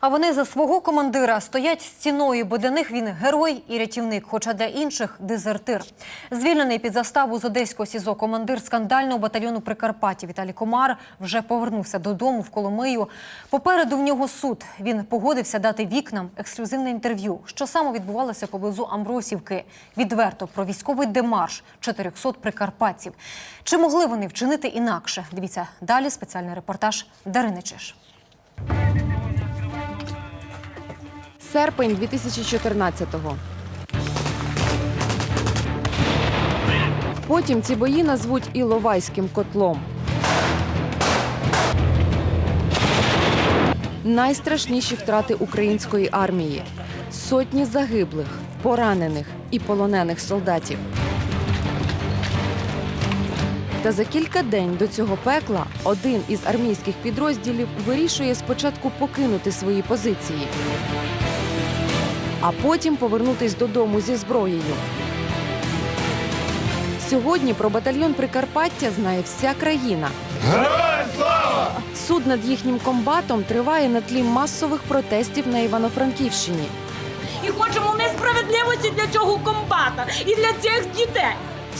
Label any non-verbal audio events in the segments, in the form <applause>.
А вони за свого командира стоять стіною, бо для них він герой і рятівник, хоча для інших дезертир. Звільнений під заставу з одеського СІЗО командир скандального батальйону Прикарпаття Віталій Комар вже повернувся додому в Коломию. Попереду в нього суд. Він погодився дати вікнам ексклюзивне інтерв'ю, що саме відбувалося поблизу Амбросівки. Відверто про військовий демарш 400 прикарпатців. Чи могли вони вчинити інакше? Дивіться далі спеціальний репортаж Дарини Чиш. Серпень 2014-го. Потім ці бої назвуть Іловайським котлом. Найстрашніші втрати української армії сотні загиблих, поранених і полонених солдатів. Та за кілька день до цього пекла один із армійських підрозділів вирішує спочатку покинути свої позиції, а потім повернутись додому зі зброєю. Сьогодні про батальйон Прикарпаття знає вся країна. Суд над їхнім комбатом триває на тлі масових протестів на Івано-Франківщині. І хочемо несправедливості для цього комбата і для цих дітей.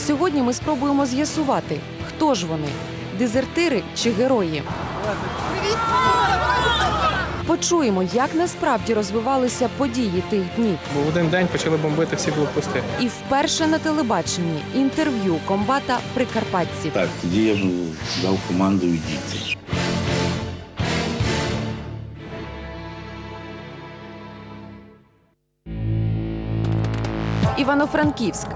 Сьогодні ми спробуємо з'ясувати, хто ж вони дезертири чи герої. Почуємо, як насправді розвивалися події тих днів. Бо в один день почали бомбити всі блокпости. І вперше на телебаченні інтерв'ю комбата прикарпатців. Так, тоді я дав команду відійти. Івано-Франківськ.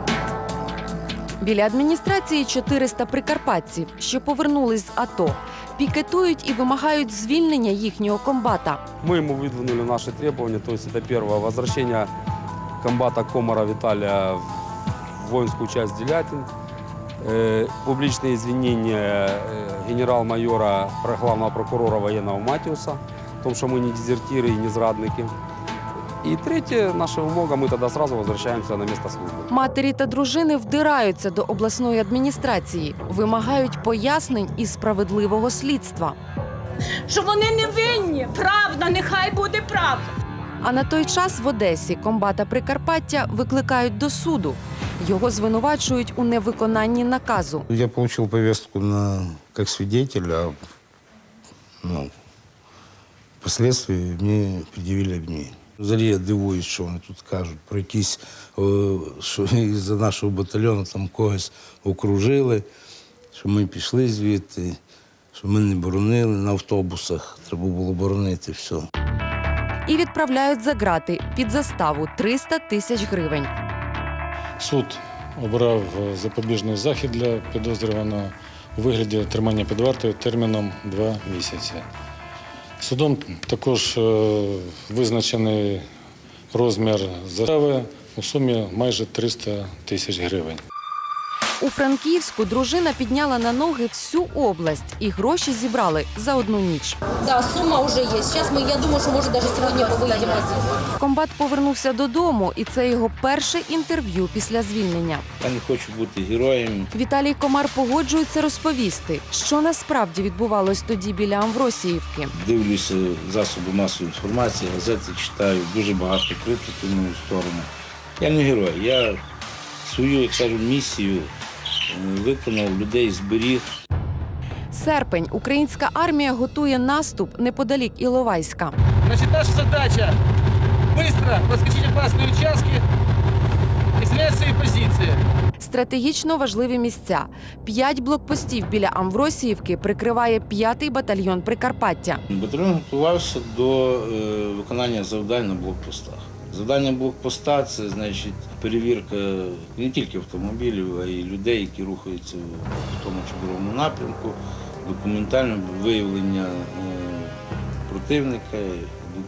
Біля адміністрації 400 прикарпатців, що повернулись з АТО, пікетують і вимагають звільнення їхнього комбата. Мы ему выдвинули наши требования, то есть это первое, возвращение комбата Комара Виталия в воинскую часть Делятин, э, публичные извинения э, генерал-майора, про- главного прокурора военного Матиуса, в том, что мы не дезертиры и не зрадники. И третье, наша вымога, мы тогда сразу возвращаемся на место службы. Матері та дружини вдираються до обласної адміністрації, вимагають пояснень і справедливого слідства. Що вони не винні. Правда, нехай буде правда. А на той час в Одесі комбата Прикарпаття викликають до суду. Його звинувачують у невиконанні наказу. Я получил повестку на, как свидетель, а ну, впоследствии мне предъявили обвинение. Взагалі я дивуюсь, що вони тут кажуть про якісь, що із-за нашого батальйону там когось окружили, що ми пішли звідти, що ми не боронили на автобусах, треба було боронити все. І відправляють за ґрати під заставу 300 тисяч гривень. Суд обрав е, запобіжний захід для підозрюваного у вигляді тримання під вартою терміном 2 місяці. Судом також е, визначений розмір застави у сумі майже 300 тисяч гривень. У Франківську дружина підняла на ноги всю область і гроші зібрали за одну ніч. Да, сумма уже есть. Сейчас мы, я думаю, что может даже сегодня мы выйдем отсюда. Комбат повернувся додому, і це його перше інтерв'ю після звільнення. Я не хочу бути героєм. Віталій Комар погоджується розповісти, що насправді відбувалось тоді біля Амвросіївки. Дивлюся засоби масової інформації, газети читаю, дуже багато критики в мою сторону. Я не герой, я свою, як кажу, місію е, виконав, людей зберіг. Серпень українська армія готує наступ неподалік Іловайська. Значить, наша задача швидко проскочити опасні участки і зняти свої позиції. Стратегічно важливі місця. П'ять блокпостів біля Амвросіївки прикриває п'ятий батальйон Прикарпаття. Батальйон готувався до е, виконання завдань на блокпостах. Завдання блокпоста це значить перевірка не тільки автомобілів, а й людей, які рухаються в тому чи другому напрямку, документальне виявлення е, противника,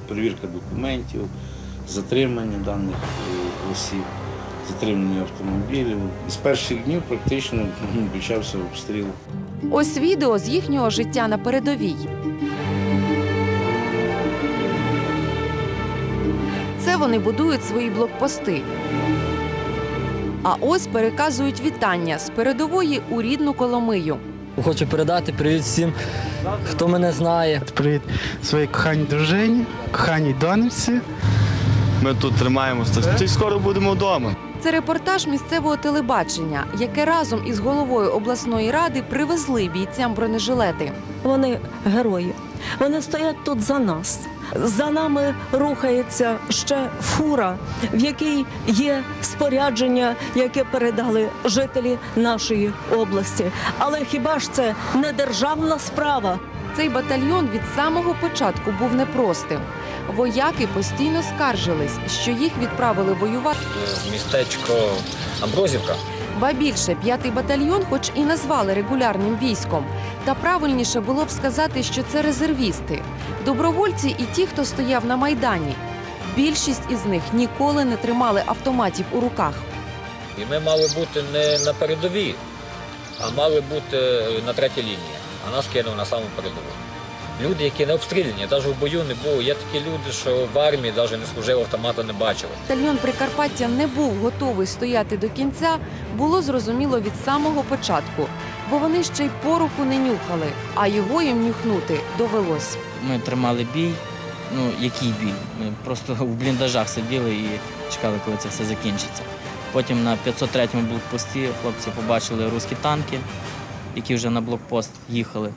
перевірка документів, затримання даних е, осіб, затримання автомобілів. І з перших днів практично ну, почався обстріл. Ось відео з їхнього життя на передовій. Це вони будують свої блокпости. А ось переказують вітання з передової у рідну Коломию. Хочу передати привіт всім, хто мене знає. Привіт своїй коханій дружині, коханій донечці. Ми тут тримаємося, і скоро будемо вдома. Це репортаж місцевого телебачення, яке разом із головою обласної ради привезли бійцям бронежилети. Вони герої. Вони стоять тут за нас. За нами рухається ще фура, в якій є спорядження, яке передали жителі нашої області. Але хіба ж це не державна справа? Цей батальйон від самого початку був непростим. Вояки постійно скаржились, що їх відправили воювати. Містечко Амброзівка. Ба більше п'ятий батальйон, хоч і назвали регулярним військом, та правильніше було б сказати, що це резервісти, добровольці і ті, хто стояв на майдані. Більшість із них ніколи не тримали автоматів у руках. І ми мали бути не на передовій, а мали бути на третій лінії. А нас кинули на саму передову. Люди, які не обстріляні, навіть в бою не було. Є такі люди, що в армії навіть не служив, автомата не бачили. Батальйон Прикарпаття не був готовий стояти до кінця, було зрозуміло від самого початку, бо вони ще й пороху не нюхали, а його їм нюхнути довелось. Ми тримали бій. Ну, який бій? Ми просто <laughs> в бліндажах сиділи і чекали, коли це все закінчиться. Потім на 503-му блокпості хлопці побачили русські танки, які вже на блокпост їхали.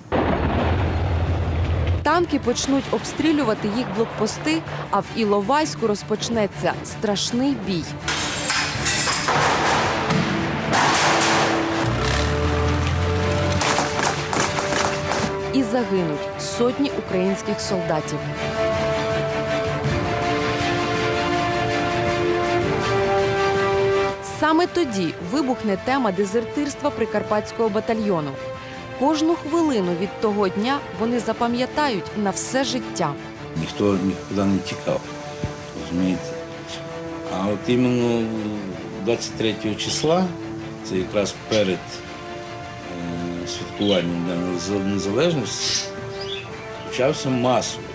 Танки почнуть обстрілювати їх блокпости, а в Іловайську розпочнеться страшний бій. І загинуть сотні українських солдатів. Саме тоді вибухне тема дезертирства прикарпатського батальйону. Кожну хвилину від того дня вони запам'ятають на все життя. Ніхто нікуди не тікав, розумієте? А от іменно 23 числа, це якраз перед е, святкуванням Дня Неза- Незалежності, почався масовий,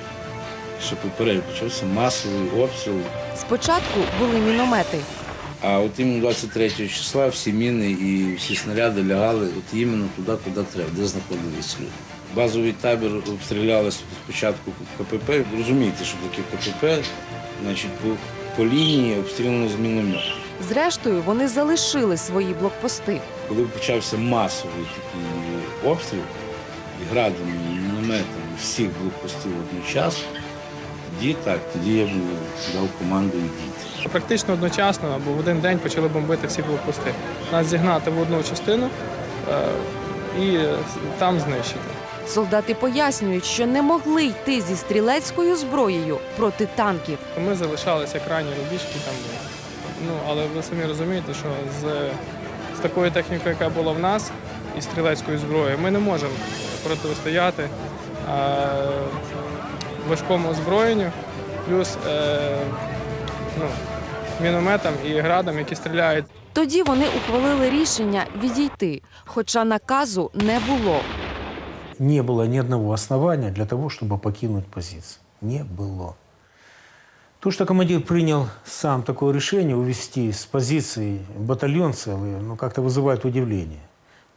ще попередньо почався масовий обстріл. Спочатку були міномети. А от іменно 23 числа всі міни і всі снаряди лягали от іменно туди, куди треба, де знаходились люди. Базовий табір обстріляли спочатку КПП. Розумієте, що таке КПП? Значить, по, по лінії обстріляно з мінометів. Зрештою, вони залишили свої блокпости. Коли почався масовий такий обстріл, і градами, і мінометами всіх блокпостів одночасно, тоді так, тоді я був, дав команду йдіть. Практично одночасно або в один день почали бомбити всі блокпости. Нас зігнати в одну частину е, і там знищити. Солдати пояснюють, що не могли йти зі стрілецькою зброєю проти танків. Ми залишалися крайні рубіжки там. Ну, але ви самі розумієте, що з, з такою технікою, яка була в нас, і стрілецькою зброєю, ми не можемо протистояти важкому озброєнню, плюс е, ну, мінометам і градам, які стріляють Тоді вони ухвалили рішення відійти, хоча наказу не було. не было ни одного основания для того, чтобы покинуть позицию. Не было. То, что командир принял сам такое решение увести с позиции батальон целый, ну, как-то вызывает удивление.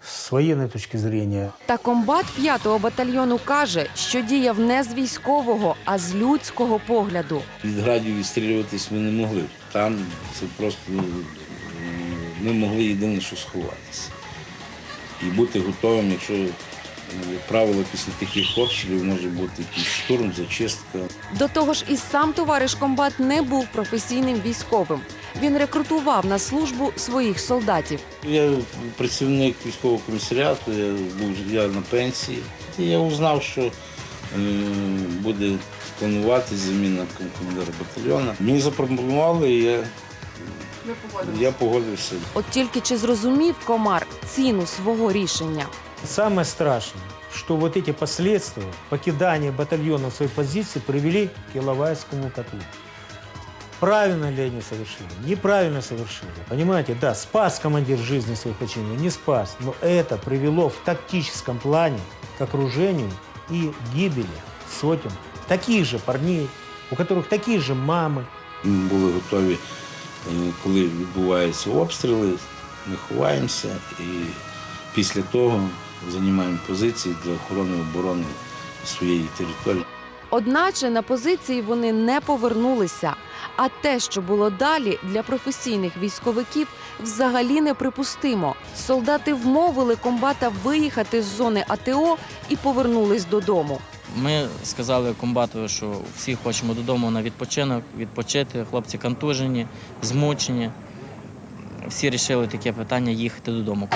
С военной точки зрения Та комбат 5-го батальйону каже, що діяв не з військового, а з людського погляду. Від градів відстрілюватись ми не могли. Там це просто ну, ми могли єдине, що сховатися. І бути готовим, якщо, як правило, після таких обстрілів може бути якийсь штурм, зачистка. До того ж, і сам товариш комбат не був професійним військовим. Він рекрутував на службу своїх солдатів. Я працівник військового комісаріату, я був я на пенсії. І я узнав, що е, буде планувати заміна командира батальйону. Мені запропонували, і я, я погодився. От тільки чи зрозумів комар ціну свого рішення? самое страшное, что вот эти последствия покидания батальона своей позиции привели к Иловайскому котлу. Правильно ли они совершили? Неправильно совершили. Понимаете, да, спас командир жизни своих подчиненных, не спас. Но это привело в тактическом плане к окружению и гибели сотен таких же парней, у которых такие же мамы. Ми були готові, е, коли відбуваються обстріли, ми ховаємося і після того займаємо позиції для охорони оборони своєї території. Одначе на позиції вони не повернулися. А те, що було далі, для професійних військовиків взагалі неприпустимо. Солдати вмовили комбата виїхати з зони АТО і повернулись додому. Ми сказали комбату, що всі хочемо додому на відпочинок, відпочити. Хлопці контужені, змучені. Всі вирішили таке питання їхати додому.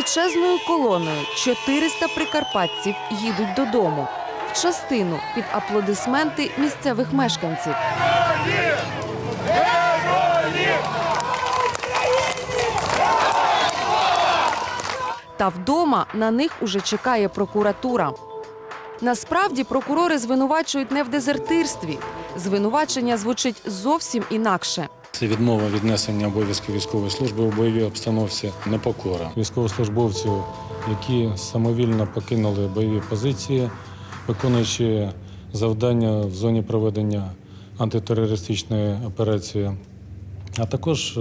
Величезною колоною 400 прикарпатців їдуть додому. В частину під аплодисменти місцевих мешканців. Та вдома на них уже чекає прокуратура. Насправді прокурори звинувачують не в дезертирстві. Звинувачення звучить зовсім інакше. Це відмова від несення обов'язків військової служби у бойовій обстановці, непокора. Військовослужбовців, які самовільно покинули бойові позиції, виконуючи завдання в зоні проведення антитерористичної операції, а також е,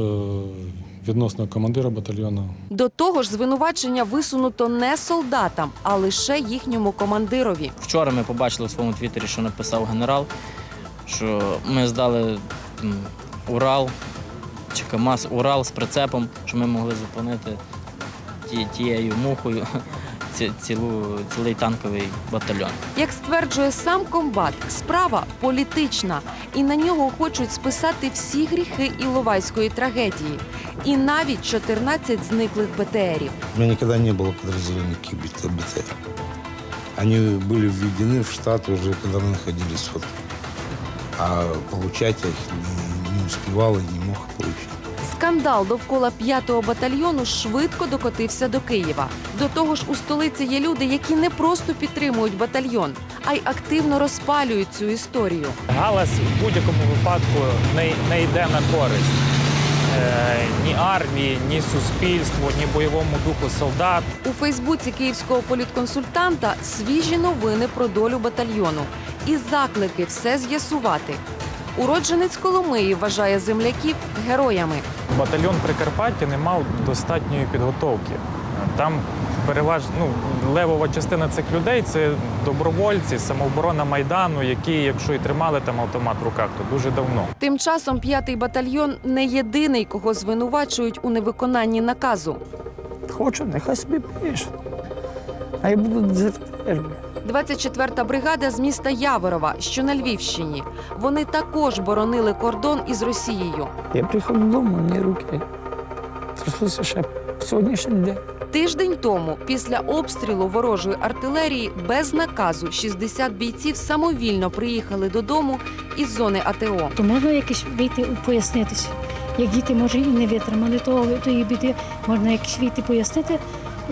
відносно командира батальйону. До того ж, звинувачення висунуто не солдатам, а лише їхньому командирові. Вчора ми побачили у своєму твіттері, що написав генерал, що ми здали Урал чи КАМАЗ Урал з прицепом, що ми могли зупинити ті- тією мухою <laughs> ці- цілу, цілий танковий батальйон. Як стверджує сам комбат, справа політична, і на нього хочуть списати всі гріхи Іловайської трагедії, і навіть 14 зниклих БТРів. У меня никогда не было подразделений таких БТ- БТР. Они были введены в штат уже, когда мы находились в ФОТ. А получать я их не, не успевал и не мог получить. Скандал довкола 5-го батальйону швидко докотився до Києва. До того ж, у столиці є люди, які не просто підтримують батальйон, а й активно розпалюють цю історію. Галас в будь-якому випадку не, не йде на користь е, ні армії, ні суспільству, ні бойовому духу солдат. У Фейсбуці київського політконсультанта свіжі новини про долю батальйону і заклики все з'ясувати. Уродженець Коломиї вважає земляків героями. Батальйон Прикарпаття не мав достатньої підготовки. Там переважно ну, левова частина цих людей це добровольці, самооборона майдану, які, якщо і тримали там автомат в руках, то дуже давно. Тим часом п'ятий батальйон не єдиний, кого звинувачують у невиконанні наказу. Хочу, нехай собі пишуть. А я буду дезертирами. 24-та бригада з міста Яворова, що на Львівщині. Вони також боронили кордон із Росією. Я приїхав додому, мені руки тряслися ще сьогоднішній день. Тиждень тому, після обстрілу ворожої артилерії, без наказу 60 бійців самовільно приїхали додому із зони АТО. То можна якось вийти пояснитися. Як діти може і не витримали того тої біди, можна якось вийти пояснити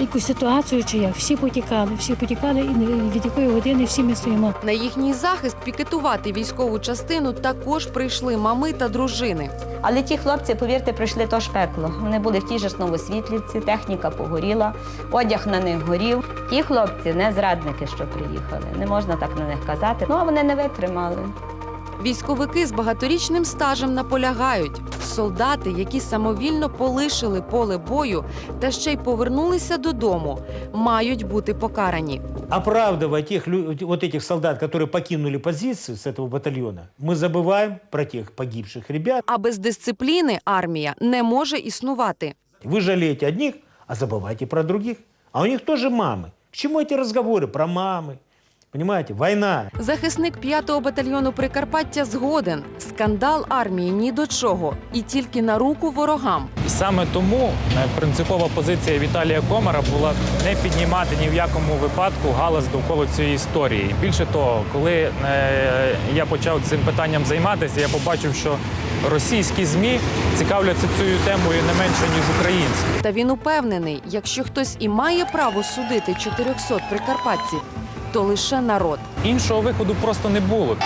якусь ситуацію, чи як всі потікали, всі потікали, і від якої години всі ми стоїмо. На їхній захист пікетувати військову частину також прийшли мами та дружини. Але ті хлопці, повірте, пройшли то ж пекло. Вони були в тій же ж новосвітлівці, техніка погоріла, одяг на них горів. Ті хлопці не зрадники, що приїхали. Не можна так на них казати. Ну а вони не витримали. Військовики з багаторічним стажем наполягають. Солдати, які самовільно полишили поле бою та ще й повернулися додому, мають бути покарані. Оправдывая тех, лю- вот этих солдат, которые покинули позицию с этого батальона, мы забываем про тех погибших ребят. А без дисципліни армія не може існувати. Вы жалеете одних, а забывайте про других. А у них тоже мамы. К чему эти разговоры про мамы? Понимаете, война. Захисник 5-го батальйону Прикарпаття згоден. Скандал армії ні до чого, і тільки на руку ворогам. І саме тому е, принципова позиція Віталія Комара була не піднімати ні в якому випадку галас довкола цієї історії. Більше того, коли е, я почав цим питанням займатися, я побачив, що російські змі цікавляться цією темою не менше ніж українські. Та він упевнений, якщо хтось і має право судити 400 прикарпатців, то лише народ. Іншого виходу просто не було.